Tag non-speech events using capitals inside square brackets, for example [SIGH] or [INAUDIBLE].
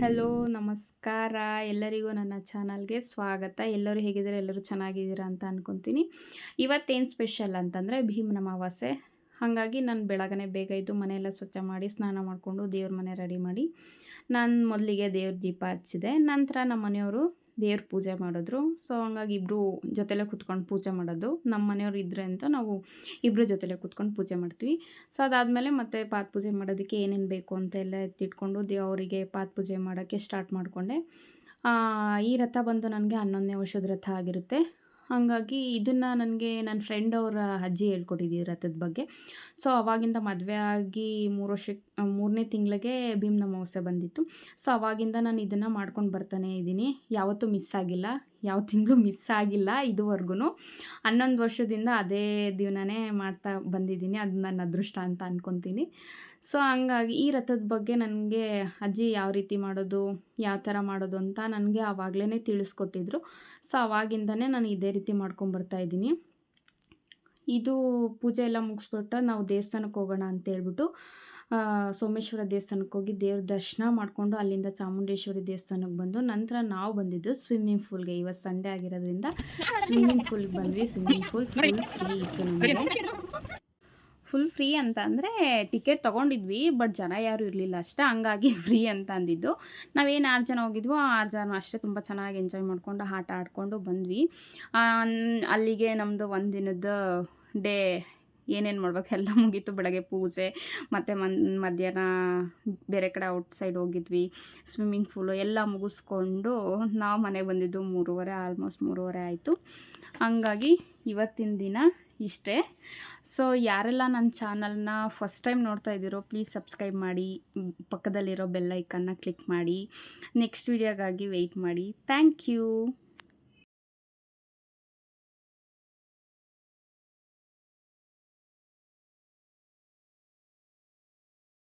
Hello, ನಮಸ್ಕಾರ. ಎಲ್ಲರಿಗೂ ನನ್ನ ಚಾನಲ್ಗೆ ಸ್ವಾಗತ. ಎಲ್ಲರೂ ಹೇಗಿದ್ದಾರೆ? ಎಲ್ಲರೂ ಚೆನ್ನಾಗಿದ್ದೀರಾ ಅಂತ ಅಂದ್ಕೊತೀನಿ ಇವತ್ತೇನು ಸ್ಪೆಷಲ್ ಅಂತಂದರೆ ಭೀಮನ ಅಮಾವಾಸ್ಯೆ. ಹಾಗಾಗಿ ನಾನು ಬೆಳಗನೆ ಬೇಗ ಇದ್ದು ಮನೆಯೆಲ್ಲ ಸ್ವಚ್ಛ ಮಾಡಿ ಸ್ನಾನ ಮಾಡಿಕೊಂಡು ದೇವ್ರ ಮನೆ ರೆಡಿ ಮಾಡಿ ನಾನು ಮೊದಲಿಗೆ ದೇವ್ರ ದೀಪ ಹಚ್ಚಿದೆ. ನಂತರ ನಮ್ಮ ಮನೆಯವರು ದೇವ್ರ ಪೂಜೆ ಮಾಡಿದ್ರು. ಸೊ ಹಂಗಾಗಿ ಇಬ್ಬರು ಜೊತೆಲೇ ಕುತ್ಕೊಂಡು ಪೂಜೆ ಮಾಡೋದು. ನಮ್ಮ ಮನೆಯವ್ರು ಇದ್ರೆ ಅಂತ ನಾವು ಇಬ್ಬರು ಜೊತೆಲೇ ಕುತ್ಕೊಂಡು ಪೂಜೆ ಮಾಡ್ತೀವಿ. ಸೊ ಅದಾದಮೇಲೆ ಮತ್ತೆ ಪಾತ್ ಪೂಜೆ ಮಾಡೋದಕ್ಕೆ ಏನೇನು ಬೇಕು ಅಂತ ಎಲ್ಲ ಎತ್ತಿಟ್ಕೊಂಡು ದೇವರಿಗೆ ಪಾತ್ ಪೂಜೆ ಮಾಡೋಕ್ಕೆ ಸ್ಟಾರ್ಟ್ ಮಾಡಿಕೊಂಡೆ. ಈ ರಥ ಬಂದು ನನಗೆ ಹನ್ನೊಂದನೇ ವರ್ಷದ ರಥ ಆಗಿರುತ್ತೆ. ಹಾಗಾಗಿ ಇದನ್ನು ನನಗೆ ನನ್ನ ಫ್ರೆಂಡ್ ಅವರ ಅಜ್ಜಿ ಹೇಳ್ಕೊಟ್ಟಿದ್ದೀವಿ ರಥದ ಬಗ್ಗೆ. ಸೊ ಅವಾಗಿಂದ ಮದುವೆ ಆಗಿ ಮೂರು ವರ್ಷಕ್ಕೆ ಮೂರನೇ ತಿಂಗಳಿಗೆ ಭೀಮ್ನ ಅಮಾವಾಸ್ಯೆ ಬಂದಿತ್ತು. ಸೊ ಅವಾಗಿಂದ ನಾನು ಇದನ್ನು ಮಾಡ್ಕೊಂಡು ಬರ್ತಾನೆ ಇದ್ದೀನಿ. ಯಾವತ್ತೂ ಮಿಸ್ ಆಗಿಲ್ಲ. ಯಾವ ತಿಂಗಳು ಮಿಸ್ ಆಗಿಲ್ಲ ಇದುವರೆಗೂ ಹನ್ನೊಂದು ವರ್ಷದಿಂದ ಅದೇ ದಿನನೇ ಮಾಡ್ತಾ ಬಂದಿದ್ದೀನಿ. ಅದು ನನ್ನ ಅದೃಷ್ಟ ಅಂತ ಅಂದ್ಕೊತೀನಿ ಸೊ ಹಂಗಾಗಿ ಈ ರಥದ ಬಗ್ಗೆ ನನಗೆ ಅಜ್ಜಿ ಯಾವ ರೀತಿ ಮಾಡೋದು, ಯಾವ ಥರ ಮಾಡೋದು ಅಂತ ನನಗೆ ಆವಾಗಲೇ ತಿಳಿಸ್ಕೊಟ್ಟಿದ್ರು. ಸೊ ಆವಾಗಿಂದನೇ ನಾನು ಇದೇ ರೀತಿ ಮಾಡ್ಕೊಂಬರ್ತಾಯಿದ್ದೀನಿ ಇದು ಪೂಜೆ ಎಲ್ಲ ಮುಗಿಸ್ಬಿಟ್ಟು ನಾವು ದೇವಸ್ಥಾನಕ್ಕೆ ಹೋಗೋಣ ಅಂತ ಹೇಳ್ಬಿಟ್ಟು ಸೋಮೇಶ್ವರ ದೇವಸ್ಥಾನಕ್ಕೆ ಹೋಗಿ ದೇವ್ರ ದರ್ಶನ ಮಾಡಿಕೊಂಡು ಅಲ್ಲಿಂದ ಚಾಮುಂಡೇಶ್ವರಿ ದೇವಸ್ಥಾನಕ್ಕೆ ಬಂದು ನಂತರ ನಾವು ಬಂದಿದ್ದು ಸ್ವಿಮ್ಮಿಂಗ್ ಪೂಲ್ಗೆ ಇವತ್ತು ಸಂಡೇ ಆಗಿರೋದ್ರಿಂದ ಸ್ವಿಮ್ಮಿಂಗ್ ಪೂಲ್ಗೆ ಬಂದ್ವಿ. ಸ್ವಿಮ್ಮಿಂಗ್ ಪೂಲ್ ಫುಲ್ ಫ್ರೀ ಇತ್ತು ನಮಗೆ ಫುಲ್ ಫ್ರೀ ಅಂತ ಅಂದರೆ ಟಿಕೆಟ್ ತೊಗೊಂಡಿದ್ವಿ ಬಟ್ ಜನ ಯಾರು ಇರಲಿಲ್ಲ ಅಷ್ಟೇ. ಹಂಗಾಗಿ [LAUGHS] ಫ್ರೀ ಅಂತ ಅಂದಿದ್ದು. ನಾವೇನು ಆರು ಜನ ಹೋಗಿದ್ವು ಆರು ಜನ ಅಷ್ಟೇ ತುಂಬ ಚೆನ್ನಾಗಿ ಎಂಜಾಯ್ ಮಾಡಿಕೊಂಡು ಆಟ ಆಡಿಕೊಂಡು ಬಂದ್ವಿ. ಅಲ್ಲಿಗೆ ನಮ್ಮದು ಒಂದು ದಿನದ ಡೇ ಏನೇನು ಮಾಡ್ಬೇಕು? [LAUGHS] ಎಲ್ಲ ಮುಗೀತು ಬೆಳಗ್ಗೆ ಪೂಜೆ, ಮತ್ತು ಮನ್, ಮಧ್ಯಾಹ್ನ ಬೇರೆ ಕಡೆ ಔಟ್ಸೈಡ್ ಹೋಗಿದ್ವಿ. ಸ್ವಿಮ್ಮಿಂಗ್ ಪೂಲು ಎಲ್ಲ ಮುಗಿಸ್ಕೊಂಡು ನಾವು ಮನೆಗೆ ಬಂದಿದ್ದು ಮೂರುವರೆ ಆಲ್ಮೋಸ್ಟ್ ಮೂರುವರೆ ಆಯಿತು. ಹಂಗಾಗಿ ಇವತ್ತಿನ ದಿನ ಇಷ್ಟೇ. ಸೊ ಯಾರೆಲ್ಲ ನನ್ನ ಚಾನಲ್ನ ಫಸ್ಟ್ ಟೈಮ್ ನೋಡ್ತಾ ಇದ್ದೀರೋ ಪ್ಲೀಸ್ ಸಬ್ಸ್ಕ್ರೈಬ್ ಮಾಡಿ. ಪಕ್ಕದಲ್ಲಿರೋ ಬೆಲ್ಲೈಕನ್ನ ಕ್ಲಿಕ್ ಮಾಡಿ. ನೆಕ್ಸ್ಟ್ ವೀಡಿಯೋಗಾಗಿ ವೆಯ್ಟ್ ಮಾಡಿ. Thank you